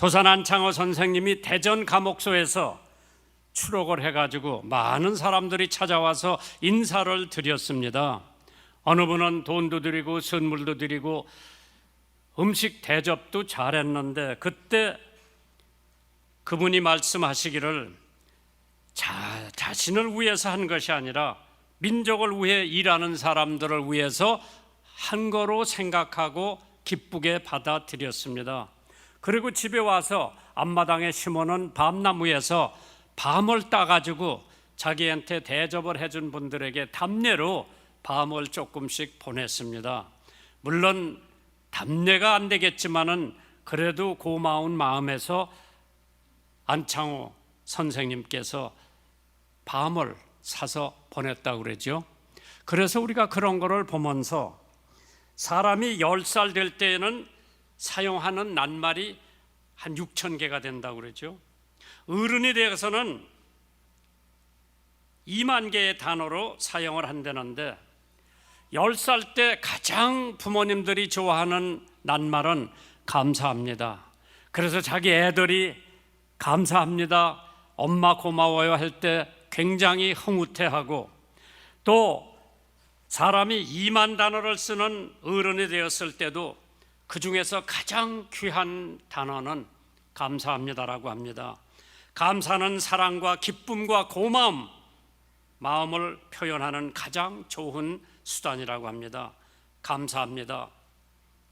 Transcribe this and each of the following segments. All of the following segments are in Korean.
도산 안창호 선생님이 대전 감옥소에서 추록을 해가지고 많은 사람들이 찾아와서 인사를 드렸습니다. 어느 분은 돈도 드리고 선물도 드리고 음식 대접도 잘했는데 그때 그분이 말씀하시기를 자, 자신을 위해서 한 것이 아니라 민족을 위해 일하는 사람들을 위해서 한 거로 생각하고 기쁘게 받아들였습니다. 그리고 집에 와서 앞마당에 심어놓은 밤나무에서 밤을 따가지고 자기한테 대접을 해준 분들에게 답례로 밤을 조금씩 보냈습니다. 물론 답례가 안 되겠지만은 그래도 고마운 마음에서 안창호 선생님께서 밤을 사서 보냈다고 그러죠. 그래서 우리가 그런 거를 보면서 사람이 10살 될 때에는 사용하는 낱말이 한 6천 개가 된다고 그러죠. 어른이 되어서는 2만 개의 단어로 사용을 한다는데 10살 때 가장 부모님들이 좋아하는 낱말은 감사합니다. 그래서 자기 애들이 감사합니다. 엄마 고마워요 할 때 굉장히 흐뭇해하고 또 사람이 2만 단어를 쓰는 어른이 되었을 때도 그 중에서 가장 귀한 단어는 감사합니다라고 합니다. 감사는 사랑과 기쁨과 고마움, 마음을 표현하는 가장 좋은 수단이라고 합니다. 감사합니다.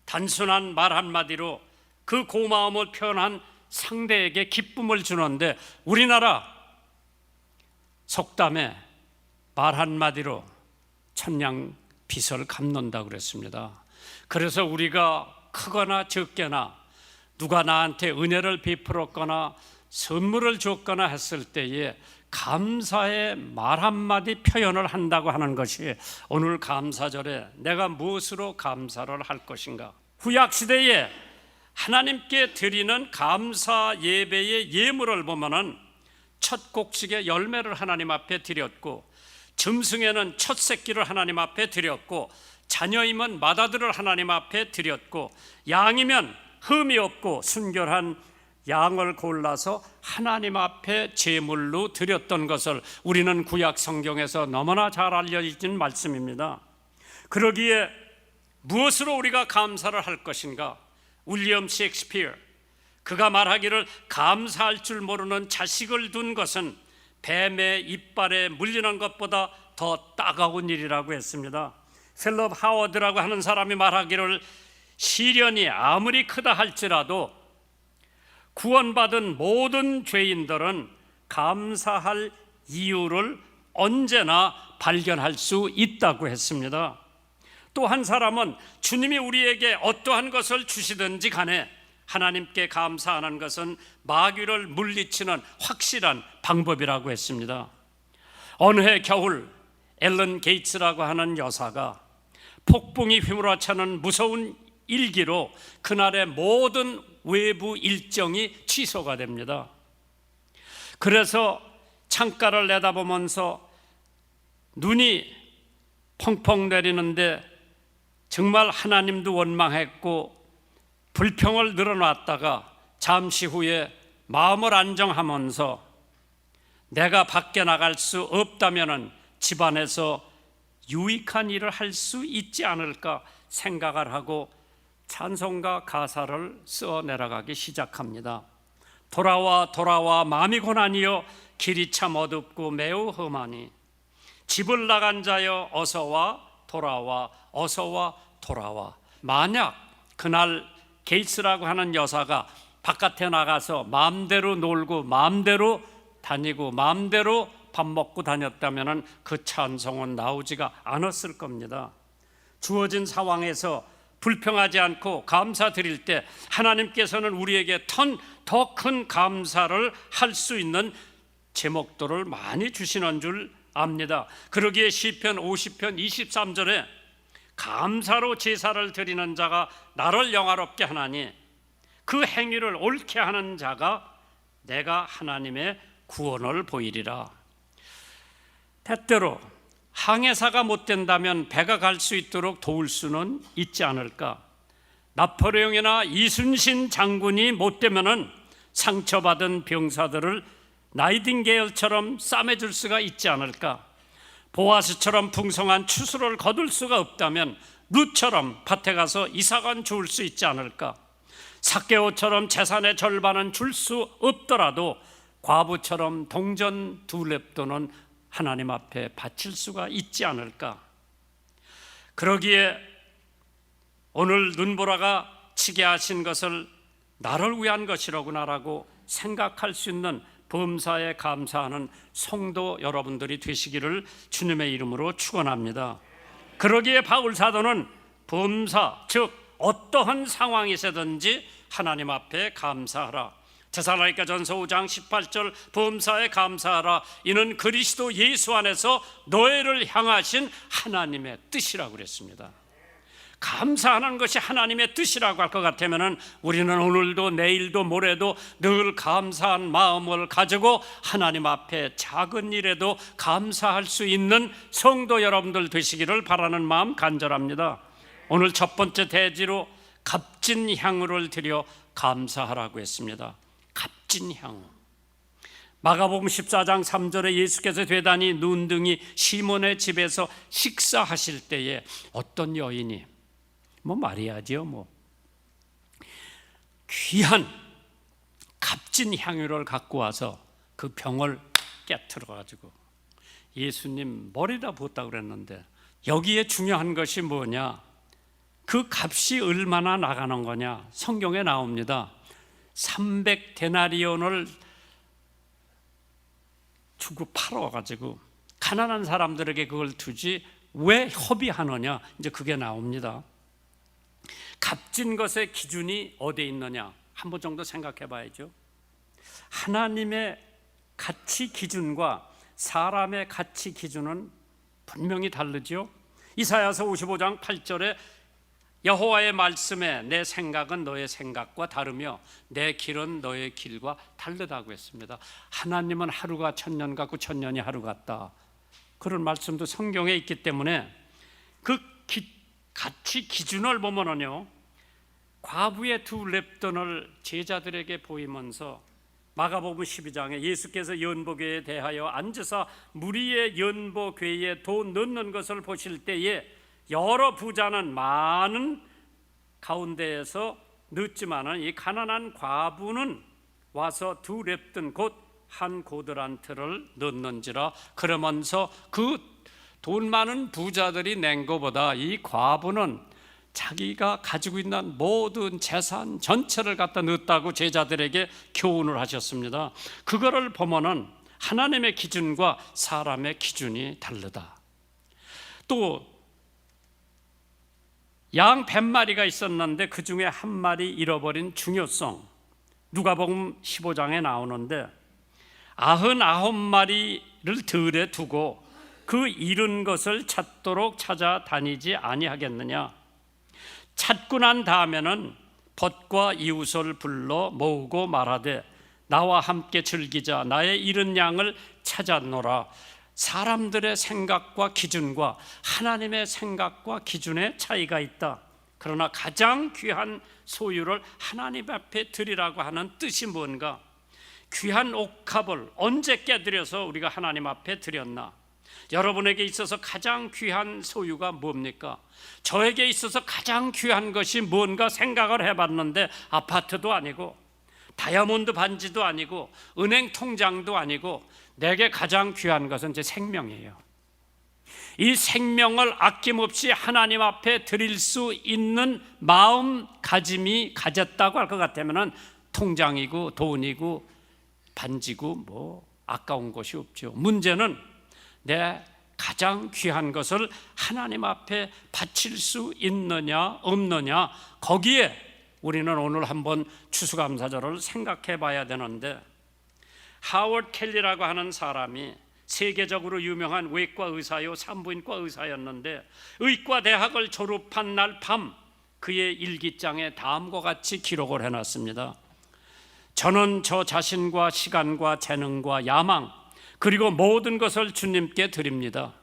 단순한 말 한마디로 그 고마움을 표현한 상대에게 기쁨을 주는데 우리나라 속담에 말 한마디로 천냥 빚을 갚는다 그랬습니다. 그래서 우리가 크거나 적게나 누가 나한테 은혜를 베풀었거나 선물을 줬거나 했을 때에 감사의 말 한마디 표현을 한다고 하는 것이 오늘 감사절에 내가 무엇으로 감사를 할 것인가? 후약 시대에 하나님께 드리는 감사 예배의 예물을 보면은 첫 곡식의 열매를 하나님 앞에 드렸고 짐승에는 첫 새끼를 하나님 앞에 드렸고 자녀이면 맏아들을 하나님 앞에 드렸고 양이면 흠이 없고 순결한 양을 골라서 하나님 앞에 제물로 드렸던 것을 우리는 구약 성경에서 너무나 잘 알려진 말씀입니다. 그러기에 무엇으로 우리가 감사를 할 것인가? 윌리엄 셰익스피어 그가 말하기를 감사할 줄 모르는 자식을 둔 것은 뱀의 이빨에 물리는 것보다 더 따가운 일이라고 했습니다. 필럽 하워드라고 하는 사람이 말하기를 시련이 아무리 크다 할지라도 구원받은 모든 죄인들은 감사할 이유를 언제나 발견할 수 있다고 했습니다. 또 한 사람은 주님이 우리에게 어떠한 것을 주시든지 간에 하나님께 감사하는 것은 마귀를 물리치는 확실한 방법이라고 했습니다. 어느 해 겨울 앨런 게이츠라고 하는 여사가 폭풍이 휘몰아치는 무서운 일기로 그날의 모든 외부 일정이 취소가 됩니다. 그래서 창가를 내다보면서 눈이 펑펑 내리는데 정말 하나님도 원망했고 불평을 늘어놨다가 잠시 후에 마음을 안정하면서 내가 밖에 나갈 수 없다면은 집안에서 유익한 일을 할 수 있지 않을까 생각을 하고 찬송가 가사를 써 내려가기 시작합니다. 돌아와 돌아와 마음이 고난이여 길이 참 어둡고 매우 험하니 집을 나간 자여 어서와 돌아와 어서와 돌아와 만약 그날 게이츠라고 하는 여사가 바깥에 나가서 마음대로 놀고 마음대로 다니고 마음대로 밥 먹고 다녔다면 그 찬송은 나오지가 않았을 겁니다. 주어진 상황에서 불평하지 않고 감사드릴 때 하나님께서는 우리에게 더 큰 감사를 할 수 있는 제목들을 많이 주시는 줄 압니다. 그러기에 시편 50편 23절에 감사로 제사를 드리는 자가 나를 영화롭게 하나니 그 행위를 옳게 하는 자가 내가 하나님의 구원을 보이리라. 때때로 항해사가 못 된다면 배가 갈 수 있도록 도울 수는 있지 않을까? 나포레옹이나 이순신 장군이 못 되면은 상처받은 병사들을 나이팅게일처럼 싸매줄 수가 있지 않을까? 보아스처럼 풍성한 추수를 거둘 수가 없다면 루처럼 밭에 가서 이사간 주울 수 있지 않을까? 사케오처럼 재산의 절반은 줄 수 없더라도 과부처럼 동전 두 랩돈은 하나님 앞에 바칠 수가 있지 않을까? 그러기에 오늘 눈보라가 치게 하신 것을 나를 위한 것이로구나라고 생각할 수 있는 범사에 감사하는 성도 여러분들이 되시기를 주님의 이름으로 축원합니다. 그러기에 바울 사도는 범사 즉 어떠한 상황이세든지 하나님 앞에 감사하라. 제사라니까 전서 5장 18절 범사에 감사하라. 이는 그리스도 예수 안에서 너희를 향하신 하나님의 뜻이라고 그랬습니다. 감사하는 것이 하나님의 뜻이라고 할 것 같으면 우리는 오늘도 내일도 모레도 늘 감사한 마음을 가지고 하나님 앞에 작은 일에도 감사할 수 있는 성도 여러분들 되시기를 바라는 마음 간절합니다. 오늘 첫 번째 대지로 값진 향유를 드려 감사하라고 했습니다. 값진 향유. 마가복음 14장 3절에 예수께서 되다니 눈등이 시몬의 집에서 식사하실 때에 어떤 여인이 뭐 마리아지요 뭐 귀한 값진 향유를 갖고 와서 그 병을 깨트려 가지고 예수님 머리다 부었다 그랬는데 여기에 중요한 것이 뭐냐? 그 값이 얼마나 나가는 거냐? 성경에 나옵니다. 300 데나리온을 주고 팔아 가지고 가난한 사람들에게 그걸 두지 왜 협의하느냐? 이제 그게 나옵니다. 값진 것의 기준이 어디에 있느냐? 한 번 정도 생각해 봐야죠. 하나님의 가치 기준과 사람의 가치 기준은 분명히 다르죠. 이사야서 55장 8절에 여호와의 말씀에 내 생각은 너의 생각과 다르며 내 길은 너의 길과 다르다고 했습니다. 하나님은 하루가 천년 같고 천년이 하루 같다. 그런 말씀도 성경에 있기 때문에 그 기, 가치 기준을 보면은요. 과부의 두 랩돈을 제자들에게 보이면서 마가복음 12장에 예수께서 연보궤에 대하여 앉으사 무리의 연보궤에 돈 넣는 것을 보실 때에 여러 부자는 많은 가운데에서 넣지만은 이 가난한 과부는 와서 두 랩돈 곧한 고드란트를 넣는지라 그러면서 그 돈 많은 부자들이 낸 것보다 이 과부는 자기가 가지고 있는 모든 재산 전체를 갖다 넣었다고 제자들에게 교훈을 하셨습니다. 그거를 보면은 하나님의 기준과 사람의 기준이 다르다. 또 양 100마리가 있었는데 그 중에 한 마리 잃어버린 중요성. 누가복음 15장에 나오는데 아흔 아홉 마리를 들에 두고 그 잃은 것을 찾도록 찾아다니지 아니하겠느냐? 찾고 난 다음에는 벗과 이웃을 불러 모으고 말하되 나와 함께 즐기자. 나의 잃은 양을 찾았노라 사람들의 생각과 기준과 하나님의 생각과 기준의 차이가 있다. 그러나 가장 귀한 소유를 하나님 앞에 드리라고 하는 뜻이 뭔가? 귀한 옥합을 언제 깨뜨려서 우리가 하나님 앞에 드렸나? 여러분에게 있어서 가장 귀한 소유가 뭡니까? 저에게 있어서 가장 귀한 것이 뭔가 생각을 해봤는데 아파트도 아니고 다이아몬드 반지도 아니고 은행 통장도 아니고 내게 가장 귀한 것은 제 생명이에요. 이 생명을 아낌없이 하나님 앞에 드릴 수 있는 마음가짐이 가졌다고 할 것 같으면 통장이고 돈이고 반지고 뭐 아까운 것이 없죠. 문제는 내 가장 귀한 것을 하나님 앞에 바칠 수 있느냐 없느냐 거기에 우리는 오늘 한번 추수감사절을 생각해 봐야 되는데 하워드 켈리라고 하는 사람이 세계적으로 유명한 외과 의사요 산부인과 의사였는데 의과 대학을 졸업한 날 밤 그의 일기장에 다음과 같이 기록을 해놨습니다. 저는 저 자신과 시간과 재능과 야망 그리고 모든 것을 주님께 드립니다.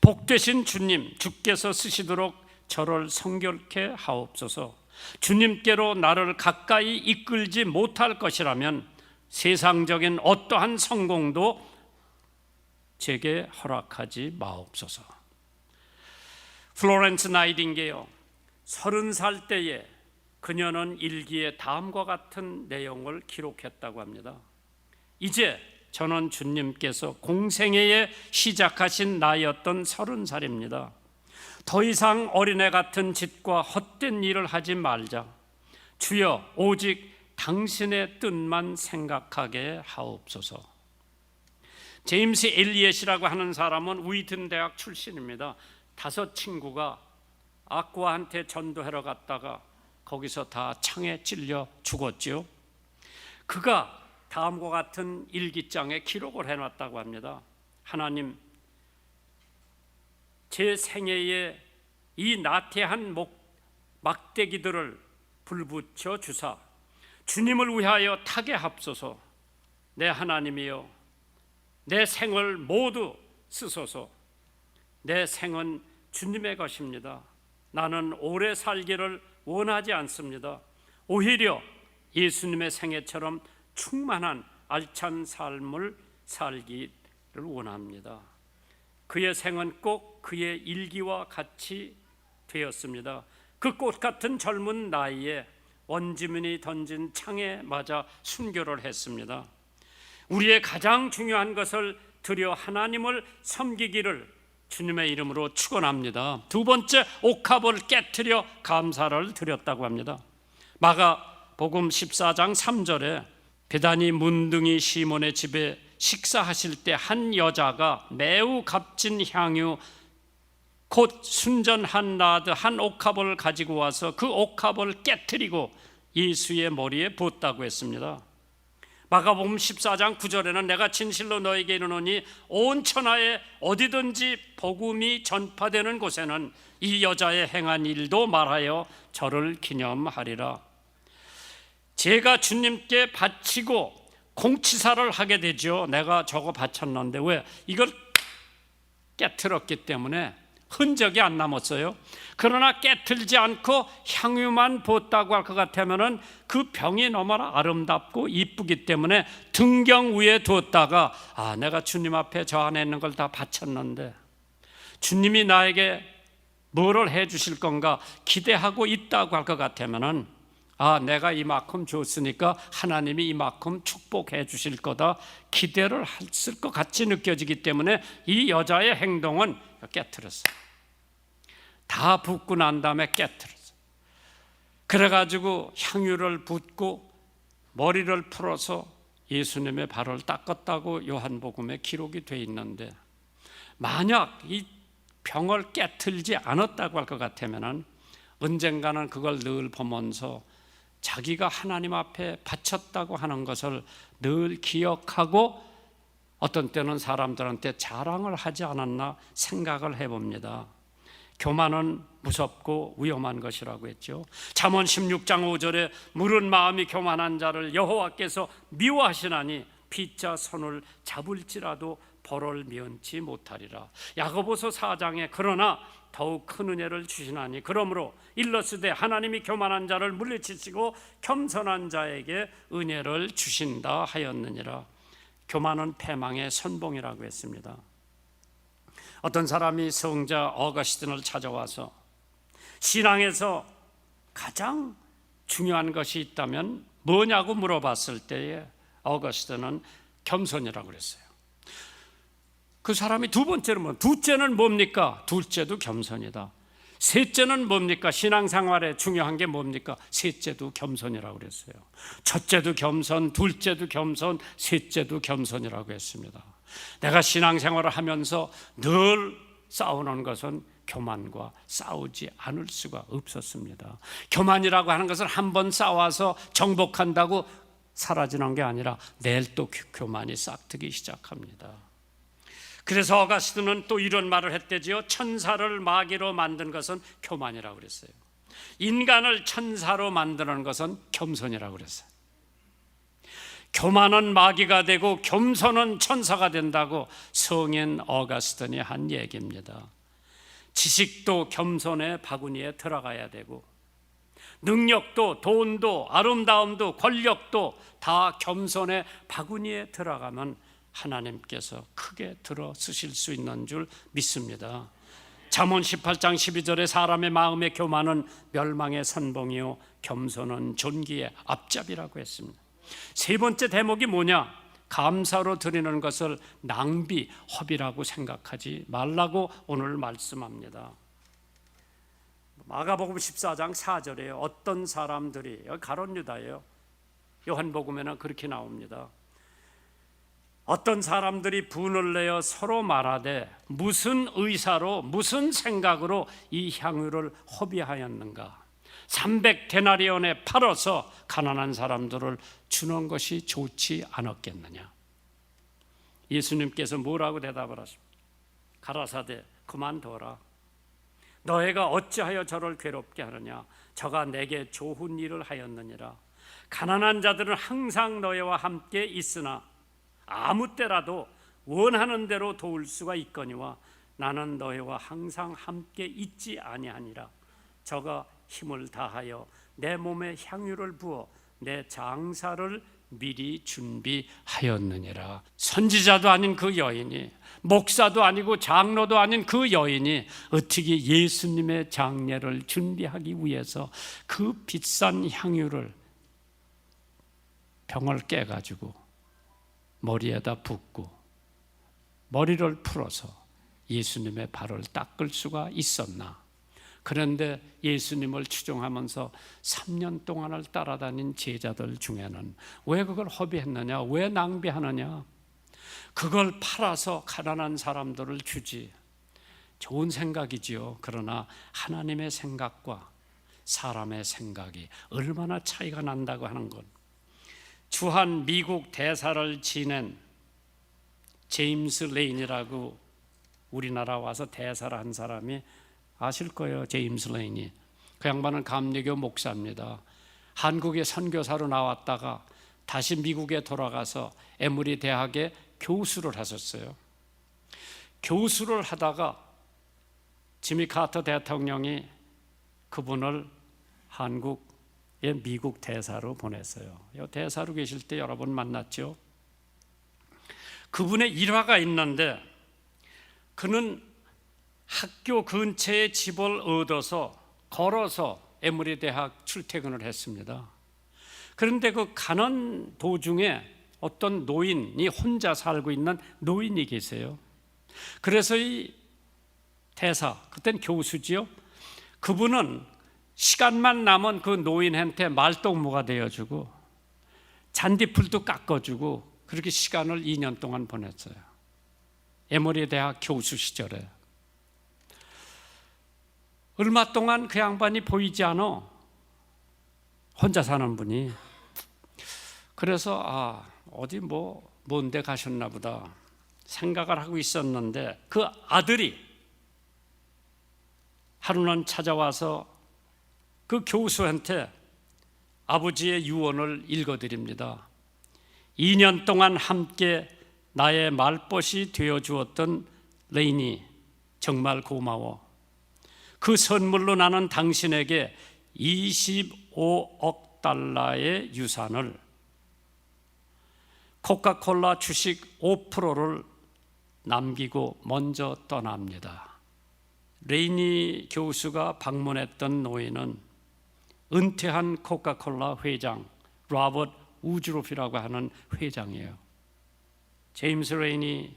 복되신 주님, 주께서 쓰시도록 저를 성결케 하옵소서. 주님께로 나를 가까이 이끌지 못할 것이라면 세상적인 어떠한 성공도 제게 허락하지 마옵소서. 플로렌스 나이팅게요. 서른 살 때에 그녀는 일기에 다음과 같은 내용을 기록했다고 합니다. 이제 저는 주님께서 공생애에 시작하신 나이였던 서른 살입니다. 더 이상 어린애 같은 짓과 헛된 일을 하지 말자. 주여 오직 당신의 뜻만 생각하게 하옵소서. 제임스 엘리엇이라고 하는 사람은 위튼 대학 출신입니다. 다섯 친구가 악과한테 전도하러 갔다가 거기서 다 창에 찔려 죽었지요. 그가 다음과 같은 일기장에 기록을 해놨다고 합니다. 하나님, 제 생애에 이 나태한 목, 막대기들을 불붙여 주사 주님을 위하여 타게 합소서. 내 하나님이여, 내 생을 모두 쓰소서. 내 생은 주님의 것입니다. 나는 오래 살기를 원하지 않습니다. 오히려 예수님의 생애처럼 충만한 알찬 삶을 살기를 원합니다. 그의 생은 꼭 그의 일기와 같이 되었습니다. 그 꽃 같은 젊은 나이에 원지문이 던진 창에 맞아 순교를 했습니다. 우리의 가장 중요한 것을 드려 하나님을 섬기기를 주님의 이름으로 축원합니다. 두 번째 옥합을 깨뜨려 감사를 드렸다고 합니다. 마가 복음 14장 3절에 베다니 문둥이 시몬의 집에 식사하실 때 한 여자가 매우 값진 향유 곧 순전한 나드 한 옥합을 가지고 와서 그 옥합을 깨뜨리고 예수의 머리에 붓다고 했습니다. 마가복음 14장 9절에는 내가 진실로 너에게 이르노니 온 천하에 어디든지 복음이 전파되는 곳에는 이 여자의 행한 일도 말하여 저를 기념하리라. 제가 주님께 바치고 공치사를 하게 되죠. 내가 저거 바쳤는데 왜 이걸 깨뜨렸기 때문에 흔적이 안 남았어요. 그러나 깨틀지 않고 향유만 붓다고 할 것 같으면은 그 병이 너무나 아름답고 이쁘기 때문에 등경 위에 두었다가 아 내가 주님 앞에 저 안에 있는 걸 다 바쳤는데 주님이 나에게 뭐를 해 주실 건가 기대하고 있다고 할 것 같으면은 아 내가 이만큼 줬으니까 하나님이 이만큼 축복해 주실 거다 기대를 했을 것 같이 느껴지기 때문에 이 여자의 행동은 깨뜨렸어요. 다 붓고 난 다음에 깨뜨렸어. 그래가지고 향유를 붓고 머리를 풀어서 예수님의 발을 닦았다고 요한복음에 기록이 돼 있는데 만약 이 병을 깨틀지 않았다고 할 것 같으면은 언젠가는 그걸 늘 보면서 자기가 하나님 앞에 바쳤다고 하는 것을 늘 기억하고 어떤 때는 사람들한테 자랑을 하지 않았나 생각을 해봅니다. 교만은 무섭고 위험한 것이라고 했죠. 잠언 16장 5절에 물은 마음이 교만한 자를 여호와께서 미워하시나니 피자 손을 잡을지라도 벌을 면치 못하리라. 야고보서 4장에 그러나 더욱 큰 은혜를 주시나니 그러므로 일러스되 하나님이 교만한 자를 물리치시고 겸손한 자에게 은혜를 주신다 하였느니라. 교만은 패망의 선봉이라고 했습니다. 어떤 사람이 성자 어거스틴을 찾아와서 신앙에서 가장 중요한 것이 있다면 뭐냐고 물어봤을 때에 어거스틴은 겸손이라고 그랬어요. 그 사람이 두 번째는 뭐 둘째는 뭡니까? 둘째도 겸손이다. 셋째는 뭡니까? 신앙생활에 중요한 게 뭡니까? 셋째도 겸손이라고 그랬어요. 첫째도 겸손, 둘째도 겸손, 셋째도 겸손이라고 했습니다. 내가 신앙생활을 하면서 늘 싸우는 것은 교만과 싸우지 않을 수가 없었습니다. 교만이라고 하는 것은 한번 싸워서 정복한다고 사라지는 게 아니라 내일 또 교만이 싹트기 시작합니다. 그래서 어가스트는 또 이런 말을 했대지요. 천사를 마귀로 만든 것은 교만이라고 그랬어요. 인간을 천사로 만드는 것은 겸손이라고 그랬어요. 교만은 마귀가 되고 겸손은 천사가 된다고 성인 어가스틴이 한 얘기입니다. 지식도 겸손의 바구니에 들어가야 되고 능력도 돈도 아름다움도 권력도 다 겸손의 바구니에 들어가면 하나님께서 크게 들어 쓰실 수 있는 줄 믿습니다. 잠언 18장 12절에 사람의 마음의 교만은 멸망의 선봉이요 겸손은 존귀의 앞잡이라고 했습니다. 세 번째 대목이 뭐냐? 감사로 드리는 것을 낭비, 허비라고 생각하지 말라고 오늘 말씀합니다. 마가복음 14장 4절에 어떤 사람들이 가론 유다예요. 요한복음에는 그렇게 나옵니다. 어떤 사람들이 분을 내어 서로 말하되 무슨 의사로 무슨 생각으로 이 향유를 허비하였는가? 300데나리온에 팔아서 가난한 사람들을 주는 것이 좋지 않았겠느냐? 예수님께서 뭐라고 대답을 하십니까? 가라사대 그만둬라. 너희가 어찌하여 저를 괴롭게 하느냐? 저가 내게 좋은 일을 하였느니라. 가난한 자들은 항상 너희와 함께 있으나 아무 때라도 원하는 대로 도울 수가 있거니와 나는 너희와 항상 함께 있지 아니하니라. 저가 힘을 다하여 내 몸에 향유를 부어 내 장사를 미리 준비하였느니라. 선지자도 아닌 그 여인이 목사도 아니고 장로도 아닌 그 여인이 어떻게 예수님의 장례를 준비하기 위해서 그 비싼 향유를 병을 깨 가지고 머리에다 붓고 머리를 풀어서 예수님의 발을 닦을 수가 있었나? 그런데 예수님을 추종하면서 3년 동안을 따라다닌 제자들 중에는 왜 그걸 허비했느냐? 왜 낭비하느냐? 그걸 팔아서 가난한 사람들을 주지. 좋은 생각이지요. 그러나 하나님의 생각과 사람의 생각이 얼마나 차이가 난다고 하는 것. 주한 미국 대사를 지낸 제임스 레인이라고 우리나라 와서 대사를 한 사람이 아실 거예요. 제임스 레인이. 그 양반은 감리교 목사입니다. 한국에 선교사로 나왔다가 다시 미국에 돌아가서 에머리 대학에 교수를 하셨어요. 교수를 하다가 지미 카터 대통령이 그분을 한국 예, 미국 대사로 보냈어요. 대사로 계실 때 여러 번 만났죠. 그분의 일화가 있는데 그는 학교 근처에 집을 얻어서 걸어서 에머리 대학 출퇴근을 했습니다. 그런데 그 가는 도중에 어떤 노인이 혼자 살고 있는 노인이 계세요. 그래서 이 대사, 그땐 교수지요. 그분은 시간만 남은 그 노인한테 말동무가 되어주고 잔디풀도 깎아주고 그렇게 시간을 2년 동안 보냈어요. 에머리 대학 교수 시절에. 얼마 동안 그 양반이 보이지 않아. 혼자 사는 분이. 그래서 아 어디 뭐 먼데 가셨나 보다 생각을 하고 있었는데 그 아들이 하루는 찾아와서 그 교수한테 아버지의 유언을 읽어드립니다. 2년 동안 함께 나의 말벗이 되어 주었던 레인이 정말 고마워. 그 선물로 나는 당신에게 25억 달러의 유산을 코카콜라 주식 5%를 남기고 먼저 떠납니다. 레이니 교수가 방문했던 노인은 은퇴한 코카콜라 회장 로버트 우즈로피라고 하는 회장이에요. 제임스 레이니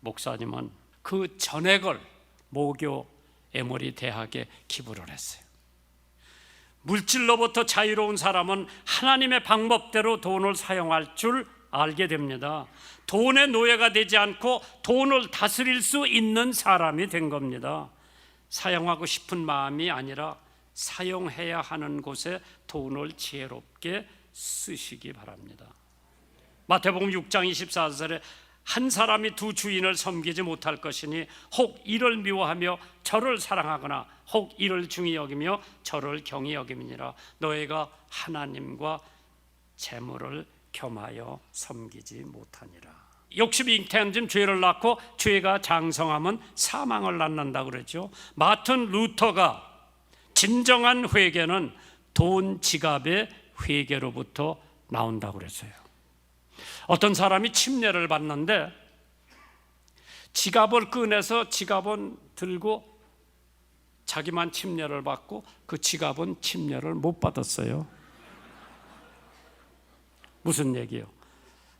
목사님은 그 전액을 모교 에모리 대학에 기부를 했어요. 물질로부터 자유로운 사람은 하나님의 방법대로 돈을 사용할 줄 알게 됩니다. 돈의 노예가 되지 않고 돈을 다스릴 수 있는 사람이 된 겁니다. 사용하고 싶은 마음이 아니라 사용해야 하는 곳에 돈을 지혜롭게 쓰시기 바랍니다. 마태복음 6장 24절에 한 사람이 두 주인을 섬기지 못할 것이니 혹 이를 미워하며 저를 사랑하거나 혹 이를 중히 여기며 저를 경히 여김이니라. 너희가 하나님과 재물을 겸하여 섬기지 못하니라. 욕심이 잉태한 죄를 낳고 죄가 장성하면 사망을 낳는다 그랬죠. 마틴 루터가 진정한 회개는 돈 지갑의 회개로부터 나온다고 그랬어요. 어떤 사람이 침례를 받는데 지갑을 꺼내서 지갑은 들고 자기만 침례를 받고 그 지갑은 침례를 못 받았어요. 무슨 얘기요?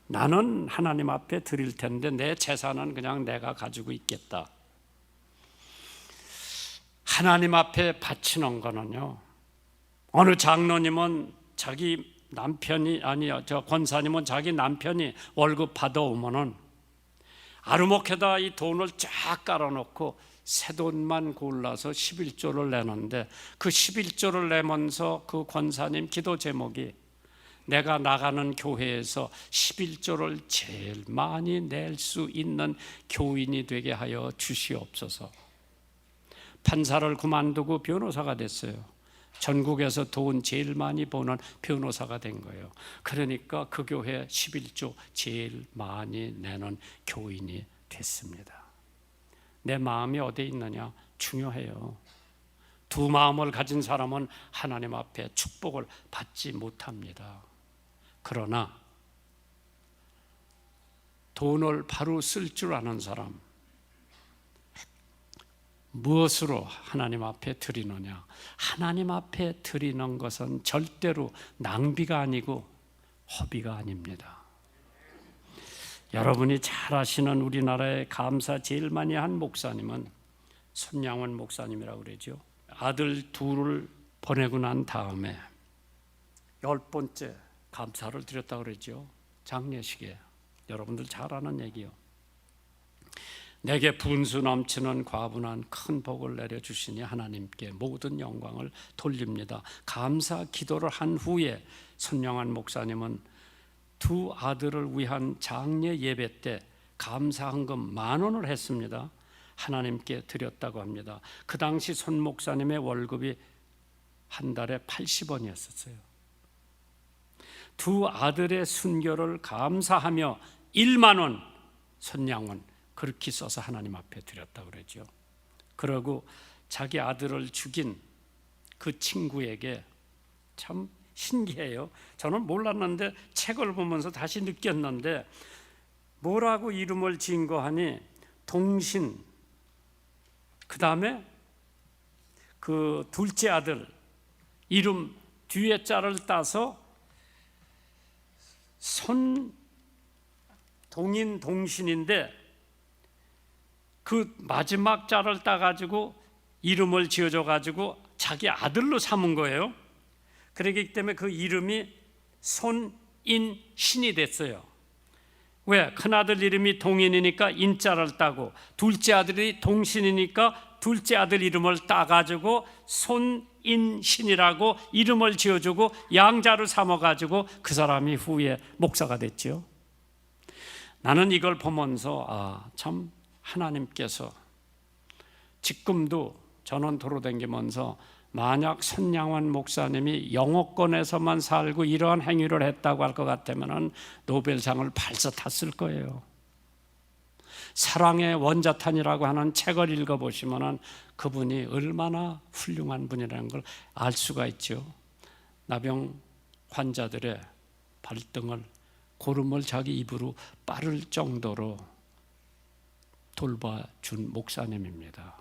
나는 하나님 앞에 드릴 텐데 내 재산은 그냥 내가 가지고 있겠다. 하나님 앞에 바치는 거는요. 어느 장로님은 자기 남편이 아니요 저 권사님은 자기 남편이 월급 받아오면은 아르목에다 이 돈을 쫙 깔아놓고 새 돈만 골라서 11조를 내는데 그 11조를 내면서 그 권사님 기도 제목이 내가 나가는 교회에서 11조를 제일 많이 낼 수 있는 교인이 되게 하여 주시옵소서. 판사를 그만두고 변호사가 됐어요. 전국에서 돈 제일 많이 버는 변호사가 된 거예요. 그러니까 그 교회 11조 제일 많이 내는 교인이 됐습니다. 내 마음이 어디에 있느냐 중요해요. 두 마음을 가진 사람은 하나님 앞에 축복을 받지 못합니다. 그러나 돈을 바로 쓸 줄 아는 사람 무엇으로 하나님 앞에 드리느냐? 하나님 앞에 드리는 것은 절대로 낭비가 아니고 허비가 아닙니다. 여러분이 잘 아시는 우리나라의 감사 제일 많이 한 목사님은 손양원 목사님이라고 그러죠. 아들 둘을 보내고 난 다음에 열 번째 감사를 드렸다고 그러죠. 장례식에 여러분들 잘 아는 얘기요. 내게 분수 넘치는 과분한 큰 복을 내려 주시니 하나님께 모든 영광을 돌립니다. 감사 기도를 한 후에 선영한 목사님은 두 아들을 위한 장례 예배 때 감사한금 만 원을 했습니다. 하나님께 드렸다고 합니다. 그 당시 손 목사님의 월급이 한 달에 80원이었었어요. 두 아들의 순교를 감사하며 1만 원 선양원 그렇게 써서 하나님 앞에 드렸다고 그러죠. 그러고 자기 아들을 죽인 그 친구에게 참 신기해요. 저는 몰랐는데 책을 보면서 다시 느꼈는데 뭐라고 이름을 지은 거 하니 동신 그 다음에 그 둘째 아들 이름 뒤에 자를 따서 손 동인 동신인데 그 마지막 자를 따가지고 이름을 지어줘 가지고 자기 아들로 삼은 거예요. 그러기 때문에 그 이름이 손인신이 됐어요. 왜? 큰아들 이름이 동인이니까 인자를 따고 둘째 아들이 동신이니까 둘째 아들 이름을 따가지고 손인신이라고 이름을 지어주고 양자로 삼아가지고 그 사람이 후에 목사가 됐죠. 나는 이걸 보면서 아, 참 하나님께서 지금도 저는 도로 댕기면서 만약 선양원 목사님이 영어권에서만 살고 이러한 행위를 했다고 할 것 같으면 노벨상을 발서 탔을 거예요. 사랑의 원자탄이라고 하는 책을 읽어보시면 그분이 얼마나 훌륭한 분이라는 걸 알 수가 있죠. 나병 환자들의 발등을 고름을 자기 입으로 빠를 정도로 돌봐준 목사님입니다.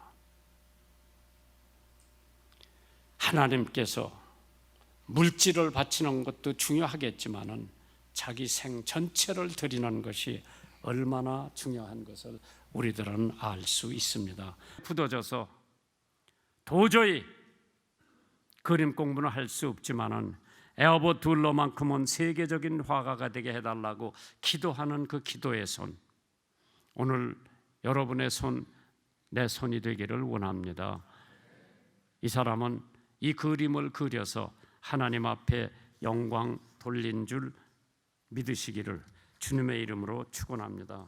하나님께서 물질을 바치는 것도 중요하겠지만은 자기 생 전체를 드리는 것이 얼마나 중요한 것을 우리들은 알 수 있습니다. 굳어져서 도저히 그림 공부는 할 수 없지만은 에어버 둘러만큼은 세계적인 화가가 되게 해달라고 기도하는 그 기도의 손 오늘 여러분의 손, 내 손이 되기를 원합니다. 이 사람은 이 그림을 그려서 하나님 앞에 영광 돌린 줄 믿으시기를 주님의 이름으로 축원합니다.